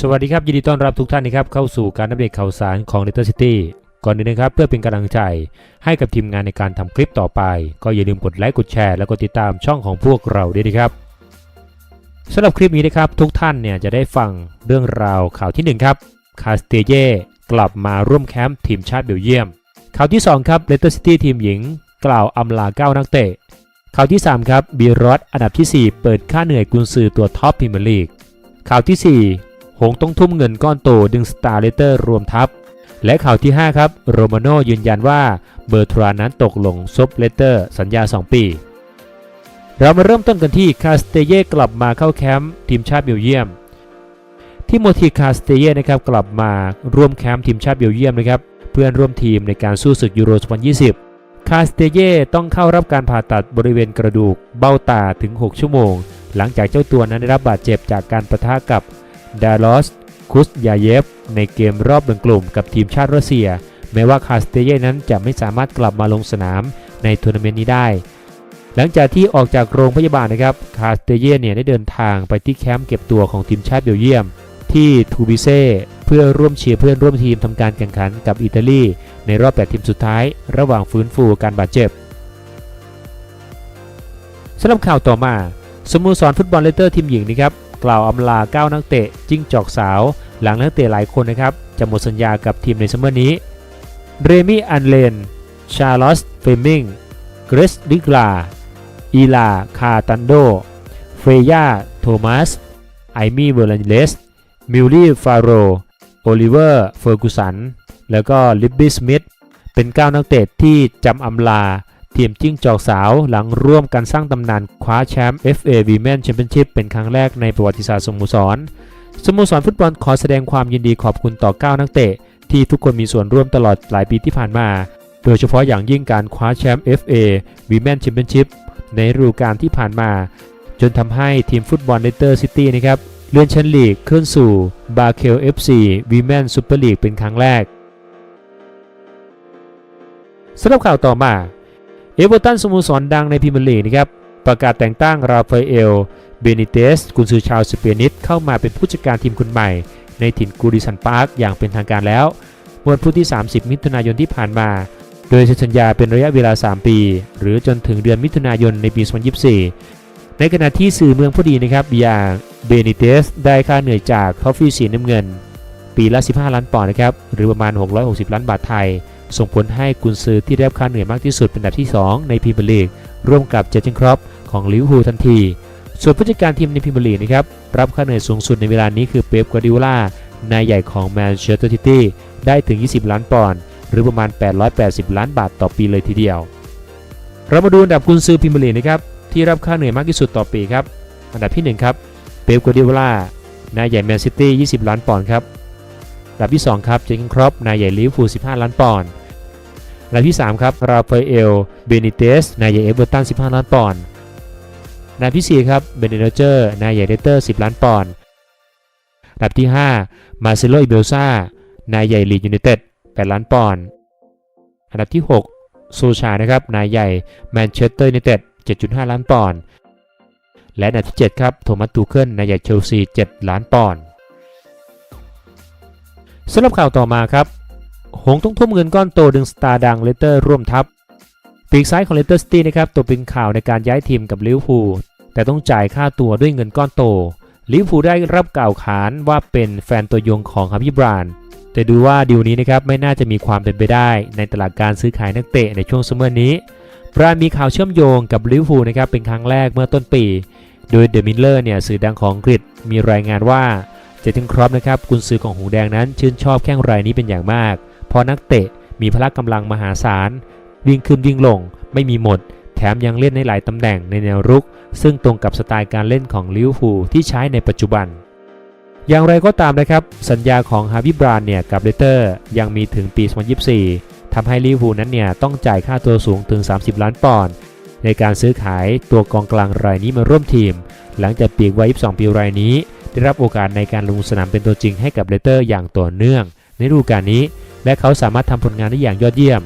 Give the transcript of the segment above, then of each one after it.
สวัสดีครับ ยินดีต้อนรับทุกท่านนะครับเข้าสู่การอัปเดตข่าวสารของ Leicester City ก่อนอื่นนะครับเพื่อเป็นกำลังใจให้กับทีมงานในการทำคลิปต่อไป ก็อย่าลืมกดไลค์กดแชร์แล้วก็ติดตามช่องของพวกเราด้วยนะครับสำหรับคลิปนี้นะครับทุกท่านเนี่ยจะได้ฟังเรื่องราวข่าวที่หนึ่งครับคาสเตเย่กลับมาร่วมแคมป์ทีมชาติเบลเยียม ข่าวที่สองครับ Leicester City ทีมหญิง กล่าวอำลาเก้านักเตะ ข่าวที่สามครับบีรอสอันดับที่สี่เปิดค่าเหนื่อยกุนซือตัวท็อปพรีเมียร์ลีกข่าวที่สี่ หงต้องทุ่มเงินก้อนโตดึงสตาร์เลเตอร์รวมทัพ และข่าวที่ 5 ครับ โรมาโนยืนยันว่าเบอร์ทรานั้นตกลงซบเลเตอร์สัญญา 2 ปี เรามาเริ่มต้นกันที่คาสเตเย่กลับมาเข้าแคมป์ทีมชาติเบลเยียม ที่โมทีคาสเตเย่นะครับกลับมาร่วมแคมป์ทีมชาติเบลเยียมนะครับเพื่อนร่วมทีมในการสู้ศึกยูโร 2020 คาสเตเย่ต้องเข้ารับการผ่าตัดบริเวณกระดูกเบ้าตาถึง 6 ชั่วโมง หลังจากเจ้าตัวนั้นได้รับบาดเจ็บจากการประทะกับ ดาลอสคุสยาเยฟ ในเกมรอบแบ่งกลุ่มกับทีมชาติรัสเซีย แม้ว่าคาสเตเย่นั้นจะไม่สามารถกลับมาลงสนามในทัวร์นาเมนต์นี้ได้ หลังจากที่ออกจากโรงพยาบาลนะครับ คาสเตเย่เนี่ยได้เดินทางไปที่แคมป์เก็บตัวของทีมชาติเบลเยียม ที่ทูบิเซ่เพื่อร่วมเชียร์เพื่อนร่วมทีมทำการแข่งขันกับอิตาลีในรอบ8ทีมสุดท้าย ระหว่างฟื้นฟูการบาดเจ็บสำหรับข่าวต่อมาสโมสรฟุตบอลเลสเตอร์ทีมหญิงนะครับ กล่าวอำลา 9 นักเตะจิ้งจอกสาว หลังนักเตะหลายคนนะครับจะหมดสัญญากับทีมในซัมเมอร์นี้ เรมี่อันเลน ชาร์ลอสเฟมิงเกรสดิกลาอีลา คาตันโด เฟรย่าโทมัส ไอมี่เวอร์ลันเลส มิลลี่ ฟาโร โอลิเวอร์ เฟอร์กูสัน แล้วก็ลิบบี้สมิธ เป็น 9 นักเตะที่จำอำลา ทีมจิ้งจอกสาวหลังร่วมกันสร้างตำนานคว้าแชมป์ FA Women Championship เป็นครั้งแรกในประวัติศาสตร์สโมสร สโมสรฟุตบอลขอแสดงความยินดีขอบคุณต่อ 9 นักเตะ ที่ทุกคนมีส่วนร่วมตลอดหลายปีที่ผ่านมา โดยเฉพาะอย่างยิ่งการคว้าแชมป์ FA Women Championship ในฤดูกาลที่ผ่านมา จนทำให้ทีมฟุตบอลเลสเตอร์ซิตี้นะครับเลื่อนชั้นลีกขึ้นสู่บาเคล FC Women Super League เป็นครั้งแรกสำหรับข่าวต่อมา เอเวอร์ตันสโมสรดังในพรีเมียร์ลีกนะครับประกาศแต่งตั้งราฟาเอล เบนิเตส กุนซือชาวสเปนิสเข้ามาเป็นผู้จัดการทีมคนใหม่ ในถิ่นกูริสันพาร์คอย่างเป็นทางการแล้วเมื่อพุธที่ 30 มิถุนายนที่ผ่านมา โดยเซ็นสัญญาเป็นระยะเวลา 3 ปี หรือจนถึงเดือนมิถุนายนในปี 2024 ในขณะที่สื่อเมืองผู้ดีนะครับอย่างเบนิเตสได้ค่าเหนื่อยจากทอฟฟี่สีน้ำเงิน ปีละ 15 ล้านปอนด์นะครับหรือประมาณ 660 ล้านบาทไทย ส่งผลให้กุนซือที่ได้รับค่าเหนื่อยมากที่สุดเป็นอันดับที่ 2 ในพรีเมียร์ลีกร่วมกับเจเจนครอปของลิเวอร์พูลทันที ส่วนผู้จัดการทีมในพรีเมียร์ลีกนะครับรับค่าเหนื่อยสูงสุดในเวลานี้คือเป๊ปกัวร์ดิโอลานายใหญ่ของแมนเชสเตอร์ซิตี้ได้ถึง 20 ล้านปอนด์หรือประมาณ 880 ล้านบาทต่อปีเลยทีเดียว เรามาดูอันดับกุนซือพรีเมียร์ลีกนะครับที่รับค่าเหนื่อยมากที่สุดต่อปีครับอันดับที่1ครับเป๊ปกัวร์ดิโอลานายใหญ่แมนซิตี้ 20 ล้านปอนด์ครับอันดับที่ 2 ครับ เจเจนครอปนายใหญ่ลิเวอร์พูล 15 ล้านปอนด์ อันดับที่ 3 ครับราฟาเอล เบนิเตส นายใหญ่เอเวอร์ตัน 15 ล้านปอนด์อันดับที่ 4 ครับ เบเนโรเจอร์ นายใหญ่เลสเตอร์ 10 ล้านปอนด์อันดับที่ 5 มาเซโล อิเบลซา นายใหญ่ลีดยูไนเต็ด 8 ล้านปอนด์ อันดับที่6โซชา นะครับ นายใหญ่แมนเชสเตอร์ยูไนเต็ด 7.5 ล้านปอนด์ และอันดับที่ 7 ครับ โทมัส ตูเคิล นายใหญ่เชลซี 7 ล้านปอนด์สำหรับข่าวต่อมาครับ หงต้องทุ่มเงินก้อนโตดึงสตาร์ดังเลสเตอร์ร่วมทัพปีกซ้ายของเลสเตอร์ซิตี้นะครับตัวเป็นข่าวในการย้ายทีมกับลิเวอร์พูลแต่ต้องจ่ายค่าตัวด้วยเงินก้อนโตลิเวอร์พูลได้รับกล่าวขานว่าเป็นแฟนตัวยงของฮาบิบราน แต่ดูว่าดีลนี้นะครับไม่น่าจะมีความเป็นไปได้ในตลาดการซื้อขายนักเตะในช่วงซัมเมอร์นี้บรานมีข่าวเชื่อมโยงกับลิเวอร์พูลนะครับเป็นครั้งแรกเมื่อต้นปี โดยเดอะมิลเลอร์เนี่ยสื่อดังของอังกฤษมีรายงานว่าเจติงครอปนะครับกุนซือของหงแดงนั้นชื่นชอบแข้งรายนี้เป็นอย่างมาก เพราะนักเตะมีพละกำลังมหาศาล วิ่งขึ้นวิ่งลง ไม่มีหมด แถมยังเล่นในหลายตำแหน่งในแนวรุก ซึ่งตรงกับสไตล์การเล่นของลิเวอร์พูลที่ใช้ในปัจจุบัน อย่างไรก็ตามนะครับ สัญญาของฮาวิบรานเนี่ยกับเลเตอร์ยังมีถึงปี 2024ทำให้ลิเวอร์พูลนั้นเนี่ยต้องจ่ายค่าตัวสูงถึง 30 ล้านปอนด์ในการซื้อขายตัวกองกลางรายนี้มาร่วมทีม หลังจากปีกวัย 22 ปีรายนี้ ได้รับโอกาสในการลงสนามเป็นตัวจริงให้กับเลเตอร์อย่างต่อเนื่อง ในฤดูกาลนี้ และเขาสามารถทำผลงานได้อย่างยอดเยี่ยม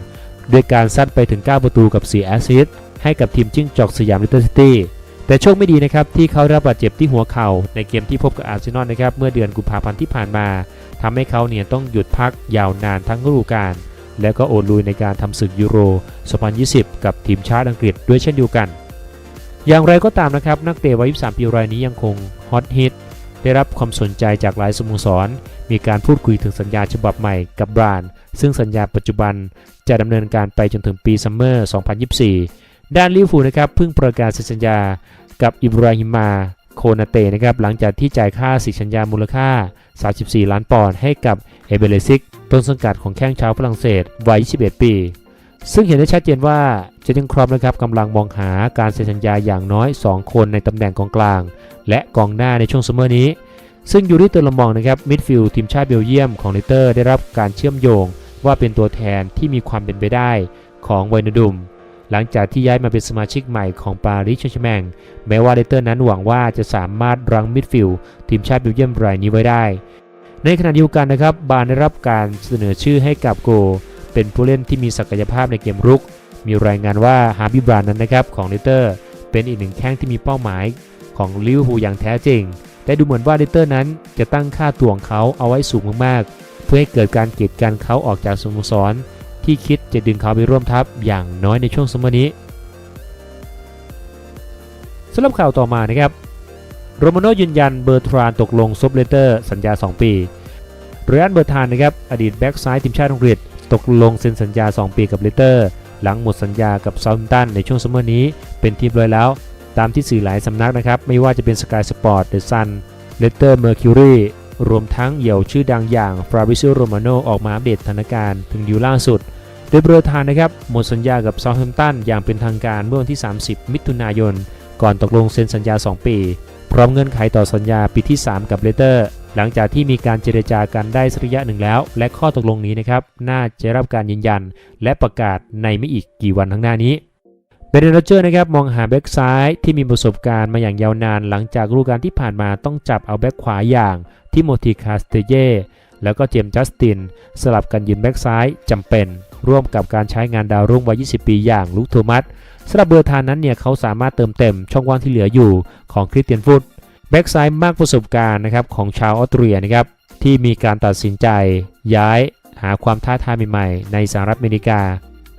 ด้วยการซัดไปถึง 9 ประตูกับ 4 แอสซิสต์ให้กับทีมจิ้งจอกสยามลสเตอร์ซิตี้แต่โชคไม่ดีนะครับที่เขาได้รับบาดเจ็บที่หัวเข่าในเกมที่พบกับอาร์เซนอลนะครับเมื่อเดือนกุมภาพันธ์ที่ผ่านมาทำให้เขาเนี่ยต้องหยุดพักยาวนานทั้งฤดูกาลและก็โอนลุยในการทำศึกยูโร 2020 กับทีมชาติอังกฤษด้วยเช่นเดียวกัน อย่างไรก็ตามนะครับนักเตะวัย 23 ปีรายนี้ยังคงฮอตฮิต ได้รับความสนใจจากหลายสโมสร มีการพูดคุยถึงสัญญาฉบับใหม่กับบราน ซึ่งสัญญาปัจจุบันจะดำเนินการไปจนถึงปีซัมเมอร์ 2024 ด้านลิเวอร์พูลนะครับเพิ่งประกาศสัญญากับอิบราฮิมาโคนาเตนะครับหลังจากที่จ่ายค่าสิสัญญามูลค่า 34 ล้านปอนด์ให้กับเอเบเลซิกต้นสังกัดของแข้งชาวฝรั่งเศสวัย 21 ปี ซึ่งเห็นได้ชัดเจนว่าเจติงครอปนะครับกำลังมองหาการเซ็นสัญญาอย่างน้อย 2 คนในตำแหน่งกองกลาง และกองหน้าในช่วงซัมเมอร์นี้ ซึ่งยูริเตอร์ลมองนะครับมิดฟิลด์ทีมชาติเบลเยียมของเลเตอร์ได้รับการเชื่อมโยง ว่าเป็นตัวแทนที่มีความเป็นไปได้ของไวนาดุมหลังจากที่ย้ายมาเป็นสมาชิกใหม่ของปารีสแชงต์แมงแม้ว่าเลเตอร์นั้นหวังว่าจะสามารถรังมิดฟิลด์ทีมชาติเบลเยียมรายนี้ไว้ได้ ในขณะเดียวกันนะครับบาร์ได้รับการเสนอชื่อให้กับโก เป็นผู้เล่นที่มีศักยภาพในเกมรุก มีรายงานว่าฮาร์บิบรานนั้นนะครับของเลเตอร์ เป็นอีกหนึ่งแข้งที่มีเป้าหมายของลิเวอร์พูลอย่างแท้จริง แต่ดูเหมือนว่าเลเตอร์นั้นจะตั้งค่าตัวของเขาเอาไว้สูงมากๆ เพื่อให้เกิดการกีดกันเขาออกจากสโมสร ที่คิดจะดึงเขาไปร่วมทัพอย่างน้อยในช่วงซัมเมอร์นี้สำหรับข่าวต่อมานะครับโรมาโนยืนยันเบอร์ทรานตกลงซบเลเตอร์ สัญญา 2 ปีเรอันเบอร์ทานนะครับอดีตแบ็กซ้ายทีมชาติอังกฤษ ตกลงเซ็นสัญญา 2 ปีกับเลเตอร์ หลังหมดสัญญากับซาท์แฮมตันในช่วงซัมเมอร์นี้เป็นทีมเลยแล้ว ตามที่สื่อหลายสำนักนะครับ ไม่ว่าจะเป็น Sky Sport The Sun Letter Mercury รวมทั้งเหยี่ยวชื่อดังอย่าง Fabrizio Romano ออกมาอัปเดตสถานการณ์ถึงอยู่ล่าสุด โดยเบอร์ทานนะครับหมดสัญญากับซาท์แฮมตันอย่างเป็นทางการเมื่อวันที่ 30 มิถุนายน ก่อนตกลงเซ็นสัญญา 2 ปี พร้อมเงื่อนไขต่อสัญญาปีที่ 3 กับเลเตอร์ หลังจากที่มีการเจรจากันได้สักระยะหนึ่งแล้ว และข้อตกลงนี้นะครับน่าจะรับการยืนยัน และประกาศในไม่อีกกี่วันข้างหน้านี้เบรนโรเจอร์นะครับมองหาแบ็กซ้ายที่มีประสบการณ์มาอย่างยาวนาน หลังจากฤดูกาลที่ผ่านมาต้องจับเอาแบ็กขวาอย่างทิโมธีคาสเตเยแล้วก็เจมส์จัสติน สลับกันยืนแบ็กซ้ายจำเป็น ร่วมกับการใช้งานดาวรุ่งวัย 20 ปีอย่างลุคโทมัสสำหรับเบอร์ทานนั้นเนี่ยเขาสามารถเติมเต็มช่องว่างที่เหลืออยู่ของคริสเตียนฟุต แบ็กซ้ายมากประสบการณ์นะครับของชาวออสเตรียนะครับที่มีการตัดสินใจย้ายหาความท้าทายใหม่ๆ ในสหรัฐอเมริกา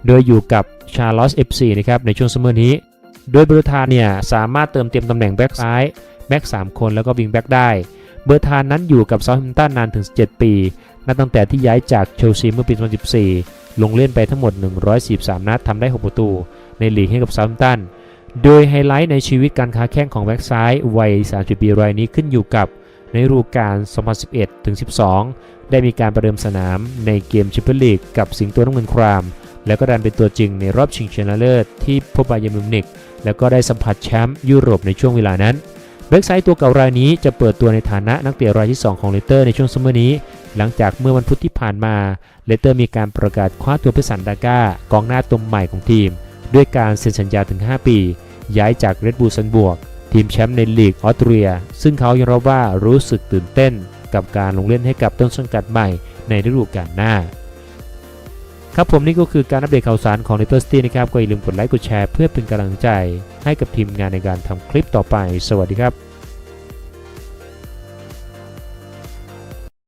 โดยอยู่กับชาร์ลอส FC นะครับในช่วงซัมเมอร์นี้ โดยเบอร์ทานเนี่ยสามารถเติมเต็มตำแหน่งแบ็กซ้ายแบ็ก3คนแล้วก็วิงแบ็กได้ เบอร์ทานนั้นอยู่กับเซาท์แฮมป์ตันนานถึง7ปีนับตั้งแต่ที่ย้ายจากเชลซีเมื่อปี 2014 ลงเล่นไปทั้งหมด 143 นัดทำได้ 6 ประตู ในลีกให้กับเซาท์แฮมป์ตัน โดยไฮไลท์ในชีวิตการค้าแข้งของแบ็กซ้ายวัย 30 ปีรายนี้ขึ้นอยู่กับในฤดูกาล 2011ถึง12 ได้มีการประเดิมสนามในเกมแชมเปี้ยนลีกกับสิงโตน้ำเงินคราม แล้วก็ดันเป็นตัวจริงในรอบชิงชนะเลิศที่พบบาเยมิวนิก แล้วก็ได้สัมผัสแชมป์ยุโรปในช่วงเวลานั้นแบ็กไซด์ตัวเก่ารายนี้จะเปิดตัวในฐานะนักเตะรายที่ 2 ของเลเตอร์ในช่วงซัมเมอร์นี้ หลังจากเมื่อวันพุธที่ผ่านมา เลเตอร์มีการประกาศคว้าตัวเพสันดาก้ากองหน้าตัวใหม่ของทีม ด้วยการเซ็นสัญญาถึง 5 ปี ย้ายจากเรดบูลซันบวก ทีมแชมป์ในลีกออสเตรีย ซึ่งเขายอมรับว่ารู้สึกตื่นเต้นกับการลงเล่นให้กับต้นสังกัดใหม่ในฤดูกาลหน้า ครับผมนี่ก็คือการอัปเดตข่าวสารของ l e t t e r City นะครับ ก็อย่าลืมกดไลค์กดแชร์เพื่อเป็นกำลังใจให้กับทีมงานในการทำคลิปต่อไป สวัสดีครับ